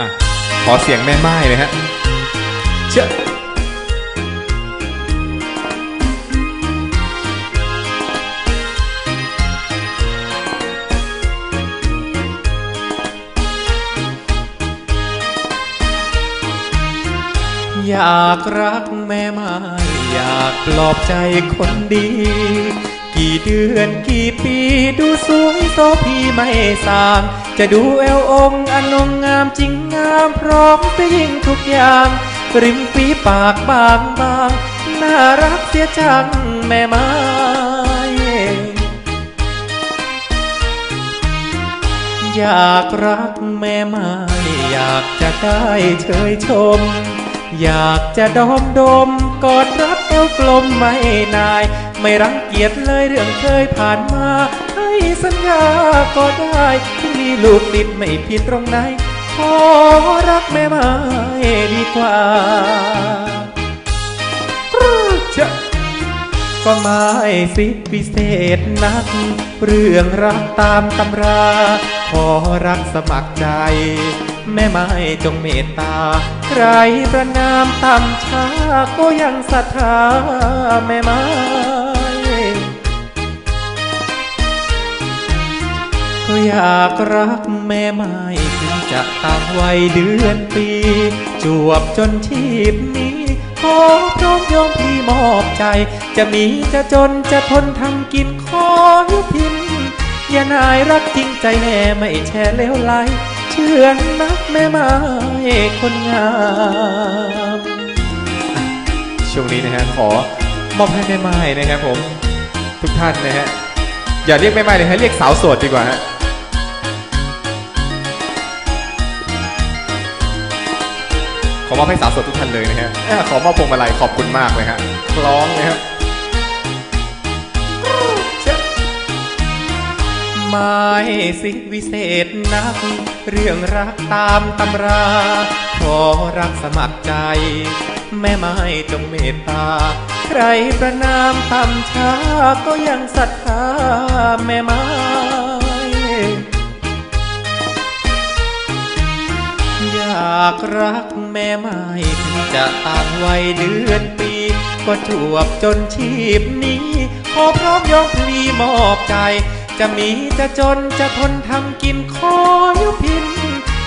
อะขอเสียงแม่ไม้เลยฮะเชื่ออยากรักแม่ไม้อยากปลอบใจคนดี กี่เดือนกี่ปีดูสวยโซพีไม่สาง จะดูเอวองค์อนงงามจริงงามพร้อมไปยิ่งทุกอย่างริมฝีปากบางบางน่ารักเสียจังแม่ไม้อยากรักแม่ไม้อยากจะได้เชยชม อยากจะดอมดมกอดรัดเอวกลมไม่นาย ไม่รังเกียจเลยเรื่องเคยผ่านมา ให้สัญญาก็ได้ที่ม ลูกติดไม่ผิดตรงไหนขอรักแม่ไม้ดีกว่าเชื่อก็ไม่สิพิเศษนัก เรื่องรักตามตำรา ขอรักสมัครใจ แม่ไม้จงเมตตา ใครประนามตำช้าก็ยังศรัทธาแม่ไม้ อยากรักแม่ไม้ถึงจะต่างวัยเดือนปี จวบจนชีพนี้ขอพร้อมยอมพี่มอบใจ จะมีจะจนจะทนทำกินขอยุพินอย่านายรักจริงใจแน่ไม่แช่เลวไหลเชื่อนักแม่ไม้คนงามช่วงนี้นะฮะขอมอบให้แม่ไม้นะครับผม ทุกท่านนะฮะอย่าเรียกแม่ไม้เลยฮะเรียกสาวโสดดีกว่าฮะ ขอมอบให้สาวสดทุกท่านเลยนะฮะขอมอบพวงมาลัยขอบคุณมากเลยฮะคล้องนะฮะไม่สิวิเศษนัก เรื่องรักตามตำรา ขอรักสมัครใจ แม่ไม้จงเมตตา ใครประนามตำช้าก็ยังศรัทธาแม่ไม้ากรักแม่ไม้ถึงจะต่างวัยเดือนปี ก็จวบจนชีพนี้ ขอพร้อมยกพลีมอบใจ จะมีจะจนจะทนทำกินขอยุพิน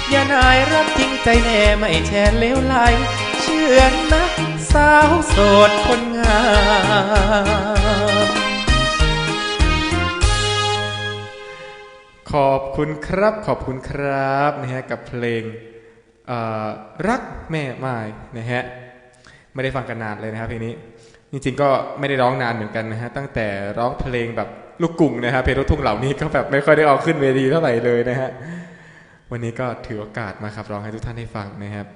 อย่านายรักจริงใจแน่ไม่แช่เลวไหลเชื่อนะสาวโสดคนงามขอบคุณครับ ขอบคุณครับนะฮะกับเพลง รักแม่ไม้นะฮะไม่ได้ฟังกันนานเลยนะครับเพลงนี้ จริงๆก็ไม่ได้ร้องนานเหมือนกันนะฮะตั้งแต่ร้องเพลงแบบลูกกุ้งนะฮะเพลงลูกทุ่งเหล่านี้ก็แบบไม่ค่อยได้ออกขึ้นเวทีเท่าไหร่เลยนะฮะวันนี้ก็ถือโอกาสมาขับร้องให้ทุกท่านได้ฟังนะครับ